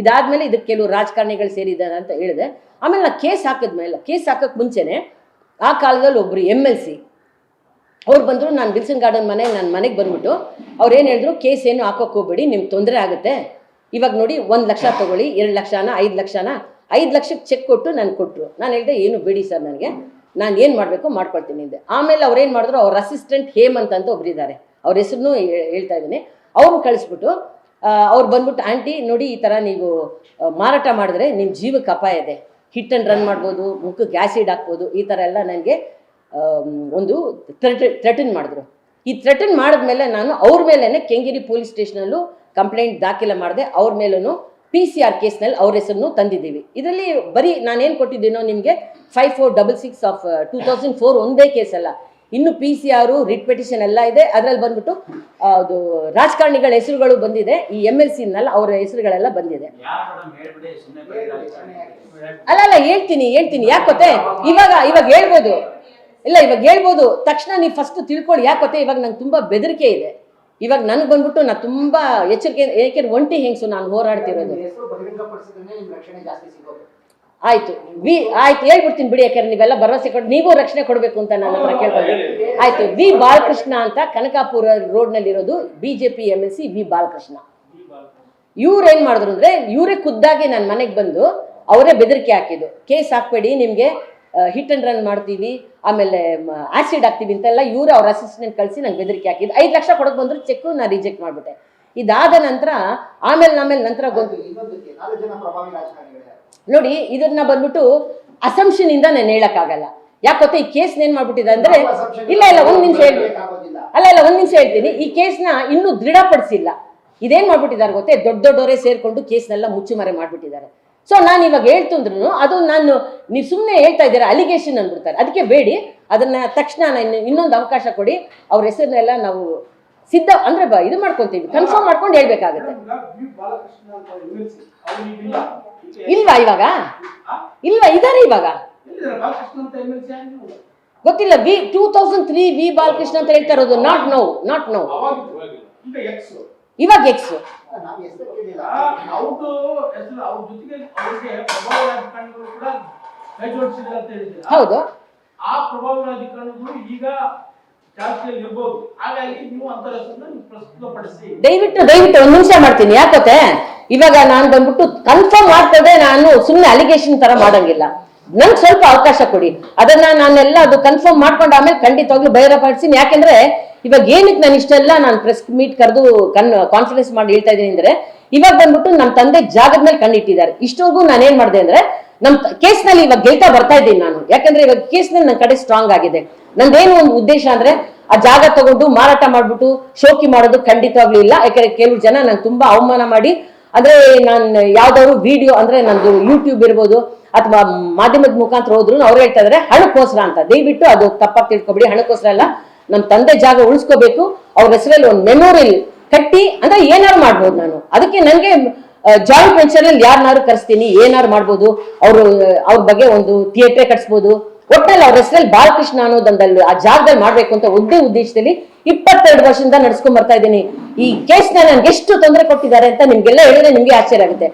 ಇದಾದ್ಮೇಲೆ ಇದಕ್ಕೆ ಕೆಲವು ರಾಜಕಾರಣಿಗಳು ಸೇರಿದ್ದಾರೆ ಅಂತ ಹೇಳಿದೆ. ಆಮೇಲೆ ನಾ ಕೇಸ್ ಹಾಕಿದ್ಮೇಲೆ ಕೇಸ್ ಹಾಕಕ್ಕೆ ಮುಂಚೆನೆ ಆ ಕಾಲದಲ್ಲಿ ಒಬ್ರು ಎಂ ಎಲ್ ಸಿ ಅವ್ರು ಬಂದರು, ನಾನು ವಿಲ್ಸನ್ ಗಾರ್ಡನ್ ಮನೆ ನನ್ನ ಮನೆಗೆ ಬಂದ್ಬಿಟ್ಟು ಅವ್ರು ಏನು ಹೇಳಿದ್ರು, ಕೇಸ್ ಏನು ಹಾಕೋಕೆ ಹೋಗ್ಬೇಡಿ, ನಿಮ್ಗೆ ತೊಂದರೆ ಆಗುತ್ತೆ. ಇವಾಗ ನೋಡಿ ಒಂದು ಲಕ್ಷ ತಗೊಳ್ಳಿ, ಎರಡು ಲಕ್ಷನ, ಐದು ಲಕ್ಷನ, ಐದು ಲಕ್ಷಕ್ಕೆ ಚೆಕ್ ಕೊಟ್ಟು ನಾನು ಕೊಟ್ಟರು ನಾನು ಹೇಳಿದೆ, ಏನು ಬೇಡಿ ಸರ್ ನನಗೆ. ನಾನು ಏನು ಮಾಡಬೇಕು ಮಾಡ್ಕೊಳ್ತೀನಿ ಅಂದೆ. ಆಮೇಲೆ ಅವ್ರು ಏನು ಮಾಡಿದ್ರು, ಅವ್ರ ಅಸಿಸ್ಟೆಂಟ್ ಹೇಮಂತ್ ಅಂತ ಒಬ್ಬರಿದ್ದಾರೆ ಅವ್ರ ಹೆಸರು ಹೇಳ್ತಾ ಇದ್ದೀನಿ. ಅವ್ರನ್ನ ಕಳಿಸ್ಬಿಟ್ಟು ಅವ್ರು ಬಂದ್ಬಿಟ್ಟು, ಆಂಟಿ, ನೋಡಿ ಈ ಥರ ನೀವು ಮಾರಾಟ ಮಾಡಿದ್ರೆ ನಿಮ್ಮ ಜೀವಕ್ಕೆ ಅಪಾಯ ಇದೆ. ಹಿಟ್ ಅಂಡ್ ರನ್ ಮಾಡ್ಬೋದು, ಮುಖಕ್ಕೆ ಆ್ಯಸಿಡ್ ಹಾಕ್ಬೋದು, ಈ ಥರ ಎಲ್ಲ ನನಗೆ ಒಂದು ಥ್ರೆಟನ್ ಮಾಡಿದ್ರು. ಈ ಥ್ರೆಟನ್ ಮಾಡಿದ್ಮೇಲೆ ನಾನು ಅವ್ರ ಮೇಲೇ ಕೆಂಗೇರಿ ಪೊಲೀಸ್ ಸ್ಟೇಷನಲ್ಲೂ ಕಂಪ್ಲೇಂಟ್ ದಾಖಲೆ ಮಾಡಿದೆ, ಅವ್ರ ಮೇಲೂ ಪಿ ಸಿ ಆರ್ ಕೇಸ್ನಲ್ಲಿ ಅವ್ರ ಹೆಸರನ್ನು ತಂದಿದ್ದೀವಿ. ಇದರಲ್ಲಿ ಬರೀ ನಾನೇನು ಕೊಟ್ಟಿದ್ದೀನೋ ನಿಮಗೆ five four double six of two thousand four ಒಂದೇ ಕೇಸಲ್ಲ. ಇನ್ನು ಪಿ ಸಿ ಆರು ರಿಟ್ ಪಿಟಿಷನ್ ಎಲ್ಲ ಇದೆ. ಅದರಲ್ಲಿ ಬಂದ್ಬಿಟ್ಟು ಅದು ರಾಜಕಾರಣಿಗಳ ಹೆಸರುಗಳು ಬಂದಿದೆ. ಈ ಎಂ ಎಲ್ ಸಿನಲ್ಲ ಅವರ ಹೆಸರುಗಳೆಲ್ಲ ಬಂದಿದೆ. ಅಲ್ಲ ಅಲ್ಲ, ಹೇಳ್ತೀನಿ ಹೇಳ್ತೀನಿ. ಯಾಕೆ ಗೊತ್ತೇ? ಇವಾಗ ಇವಾಗ ಹೇಳ್ಬೋದು. ಇಲ್ಲ, ಇವಾಗ ಹೇಳ್ಬೋದು. ತಕ್ಷಣ ನೀವು ಫಸ್ಟ್ ತಿಳ್ಕೊಳ್ಳಿ. ಯಾಕೆ ಗೊತ್ತೇ? ಇವಾಗ ನಂಗೆ ತುಂಬ ಬೆದರಿಕೆ ಇದೆ. ಇವಾಗ ನನಗೆ ಬಂದ್ಬಿಟ್ಟು ನಾನು ತುಂಬ ಎಚ್ಚರಿಕೆ, ಏಕೆಂದ್ರೆ ಒಂಟಿ ಹೆಂಗಸು ನಾನು ಹೋರಾಡ್ತಿರೋದು. ಆಯ್ತು. ವಿ, ಆಯ್ತು, ಹೇಳ್ಬಿಡ್ತೀನಿ ಬಿಡಿ ಯಾಕಂದ್ರೆ ನೀವೆಲ್ಲ ಭರವಸೆ ಕೊಟ್ಟು ನೀವು ರಕ್ಷಣೆ ಕೊಡಬೇಕು ಅಂತ ನನ್ನ ಹತ್ರ ಕೇಳ್ಕೊಂಡು ಆಯ್ತು, ವಿ ಬಾಲಕೃಷ್ಣ ಅಂತ Kanakapura ರೋಡ್ನಲ್ಲಿರೋದು B J P M L C V Balakrishna. ಇವ್ರು ಏನ್ ಮಾಡಿದ್ರು ಅಂದ್ರೆ, ಇವರೇ ಖುದ್ದಾಗಿ ನನ್ನ ಮನೆಗೆ ಬಂದು ಅವರೇ ಬೆದರಿಕೆ ಹಾಕಿದ್ದು. ಕೇಸ್ ಹಾಕ್ಬೇಡಿ, ನಿಮಗೆ ಹಿಟ್ ಅಂಡ್ ರನ್ ಮಾಡ್ತೀವಿ, ಆಮೇಲೆ ಆಸಿಡ್ ಹಾಕ್ತೀವಿ ಅಂತೆಲ್ಲ ಇವ್ರು ಅವ್ರ ಅಸಿಸ್ಟೆಂಟ್ ಕಳಿಸಿ ನಂಗೆ ಬೆದರಿಕೆ ಹಾಕಿದ್ದು. ಐದು ಲಕ್ಷ ಕೊಡಕ್ ಬಂದ್ರು ಚೆಕ್ ನಾ ರಿಜೆಕ್ಟ್ ಮಾಡ್ಬಿಟ್ಟೆ. ಇದಾದ ನಂತರ ಆಮೇಲೆ ಆಮೇಲೆ ನಂತರ ನೋಡಿ ಇದನ್ನ ಬಂದ್ಬಿಟ್ಟು ಅಸಂಪ್ಷನ್ ಇಂದ ನಾನು ಹೇಳಕ್ಕಾಗಲ್ಲ. ಯಾಕೆ ಈ ಕೇಸ್ ಏನ್ ಮಾಡ್ಬಿಟ್ಟಿದೆ ಅಂದ್ರೆ ಇಲ್ಲ ಇಲ್ಲ ಒಂದ್ ನಿಮಿಷ ಹೇಳಿ ಅಲ್ಲ ಇಲ್ಲ ಒಂದ್ ನಿಮಿಷ ಹೇಳ್ತೀನಿ. ಈ ಕೇಸ್ನ ಇನ್ನೂ ದೃಢಪಡಿಸಿಲ್ಲ. ಇದೇನ್ ಮಾಡ್ಬಿಟ್ಟಿದ್ದಾರೆ ಗೊತ್ತೇ ದೊಡ್ಡ ದೊಡ್ಡವರೇ ಸೇರ್ಕೊಂಡು ಕೇಸ್ನೆಲ್ಲ ಮುಚ್ಚುಮರೆ ಮಾಡ್ಬಿಟ್ಟಿದ್ದಾರೆ. ಸೊ ನಾನು ಇವಾಗ ಹೇಳ್ತಂದ್ರು ಅದು ನಾನು ನೀವು ಸುಮ್ಮನೆ ಹೇಳ್ತಾ ಇದ್ದೀರಾ ಅಲಿಗೇಷನ್ ಅಂದ್ಬಿಡ್ತಾರೆ. ಅದಕ್ಕೆ ಬೇಡಿ ಅದನ್ನ ತಕ್ಷಣ ನಾನು ಇನ್ನೊಂದು ಅವಕಾಶ ಕೊಡಿ ಅವ್ರ ಹೆಸರನ್ನೆಲ್ಲ ನಾವು ಸಿದ್ಧ ಅಂದ್ರೆ ಇದು ಮಾಡ್ಕೊಂತೀವಿ ಕನ್ಫರ್ಮ್ ಮಾಡ್ಕೊಂಡು ಹೇಳ್ಬೇಕಾಗತ್ತೆ. ಇಲ್ವಾ ಇವಾಗ? ಇಲ್ವಾ ಇದಾರೆ ಇವಾಗ? ಗೊತ್ತಿಲ್ಲ V two thousand three V Balakrishna ಅಂತ ಹೇಳ್ತಾ ಇರೋದು ನಾಟ್ ನೋ ನಾಟ್ ನೋ ಇವಾಗ ಎಕ್ಸ್ ಹೌದು. ಆ ಪ್ರಭಾವ ರಾಜಕಾರಣಿಗಳು ಈಗ ದಯವಿಟ್ಟು ದಯವಿಟ್ಟು ಒಂದ್ ನಿಮಿಷ ಮಾಡ್ತೀನಿ. ಯಾಕತ್ತೆ ಇವಾಗ ನಾನು ಬಂದ್ಬಿಟ್ಟು ಕನ್ಫರ್ಮ್ ಮಾಡ್ತದೆ ನಾನು ಸುಮ್ಮನೆ ಅಲಿಗೇಷನ್ ತರ ಮಾಡಂಗಿಲ್ಲ. ನಂಗೆ ಸ್ವಲ್ಪ ಅವಕಾಶ ಕೊಡಿ. ಅದನ್ನ ನಾನೆಲ್ಲ ಅದು ಕನ್ಫರ್ಮ್ ಮಾಡ್ಕೊಂಡು ಆಮೇಲೆ ಖಂಡಿತವಾಗ್ಲೂ ಬಹಿರಂಗಪಡಿಸ್ತೀನಿ ಯಾಕೆಂದ್ರೆ ಇವಾಗ ಏನಕ್ಕೆ ನಾನು ಇಷ್ಟೆಲ್ಲ ನಾನು ಪ್ರೆಸ್ ಮೀಟ್ ಕರೆದು ಕನ್ ಕಾನ್ಫಿಡೆನ್ಸ್ ಮಾಡಿ ಹೇಳ್ತಾ ಇದ್ದೀನಿ ಅಂದ್ರೆ, ಇವಾಗ ಬಂದ್ಬಿಟ್ಟು ನಮ್ಮ ತಂದೆ ಜಾಗದ ಮೇಲೆ ಕಣ್ಣಿಟ್ಟಿದ್ದಾರೆ ಇಷ್ಟವರೆಗೂ ನಾನು ಏನ್ ಮಾಡಿದೆ ಅಂದ್ರೆ ನಮ್ ಕೇಸ್ನಲ್ಲಿ ಇವಾಗ ಗೆಲ್ತಾ ಬರ್ತಾ ಇದ್ದೀನಿ ನಾನು. ಯಾಕಂದ್ರೆ ಇವಾಗ ಕೇಸ್ನಲ್ಲಿ ನನ್ನ ಕಡೆ ಸ್ಟ್ರಾಂಗ್ ಆಗಿದೆ. ನಂದೇನು ಒಂದು ಉದ್ದೇಶ ಅಂದ್ರೆ ಆ ಜಾಗ ತಗೊಂಡು ಮಾರಾಟ ಮಾಡ್ಬಿಟ್ಟು ಶೋಕಿ ಮಾಡೋದು ಖಂಡಿತವಾಗ್ಲೂ ಇಲ್ಲ. ಯಾಕಂದ್ರೆ ಕೆಲವು ಜನ ನಂಗೆ ತುಂಬಾ ಅವಮಾನ ಮಾಡಿ, ಅಂದ್ರೆ ನಾನು ಯಾವ್ದಾದ್ರು ವಿಡಿಯೋ ಅಂದ್ರೆ ನಂದು ಯೂಟ್ಯೂಬ್ ಇರ್ಬೋದು, ಅಥವಾ ಮಾಧ್ಯಮದ ಮುಖಾಂತರ ಹೋದ್ರು ಅವ್ರು ಹೇಳ್ತಾ ಇದ್ರೆ, ಹಣಕ್ಕೋಸ್ಕರ ಅಂತ. ದಯವಿಟ್ಟು ಅದು ತಪ್ಪಾಗಿ ತಿಳ್ಕೊಬಿಡಿ, ಹಣಕ್ಕೋಸ್ಕರ ಅಲ್ಲ. ನಮ್ಮ ತಂದೆ ಜಾಗ ಉಳಿಸ್ಕೋಬೇಕು. ಅವ್ರ ಹೆಸರಲ್ಲಿ ಒಂದು ಮೆಮೋರಿಯಲ್ ಕಟ್ಟಿ, ಅಂದ್ರೆ ಏನಾರು ಮಾಡ್ಬೋದು ನಾನು. ಅದಕ್ಕೆ ನನಗೆ ಜಾಯಿಂಟ್ ವೆಂಚರ್ ಅಲ್ಲಿ ಯಾರನ್ನಾರು ಕರೆಸ್ತೀನಿ, ಏನಾರು ಮಾಡ್ಬೋದು, ಅವರು, ಅವ್ರ ಬಗ್ಗೆ ಒಂದು ಥಿಯೇಟ್ರೇ ಕಟ್ಸ್ಬೋದು. ಒಟ್ಟಲ್ಲಿ ಅವ್ರ ಹೆಸರಲ್ಲಿ ಬಾಲಕೃಷ್ಣ ಅನ್ನೋದೊಂದಲ್ಲಿ, ಆ ಜಾಗದಲ್ಲಿ ಮಾಡ್ಬೇಕು ಅಂತ ಒಂದೇ ಉದ್ದೇಶದಲ್ಲಿ ಇಪ್ಪತ್ತೆರಡು ವರ್ಷದಿಂದ ನಡ್ಸ್ಕೊಂಡ್ ಬರ್ತಾ ಇದ್ದೀನಿ. ಈ ಕೇಸ್ ನನ್ಗೆ ಎಷ್ಟು ತೊಂದರೆ ಕೊಟ್ಟಿದ್ದಾರೆ ಅಂತ ನಿಮ್ಗೆಲ್ಲ ಹೇಳಿದ್ರೆ ನಿಮ್ಗೆ ಆಶ್ಚರ್ಯ ಆಗುತ್ತೆ.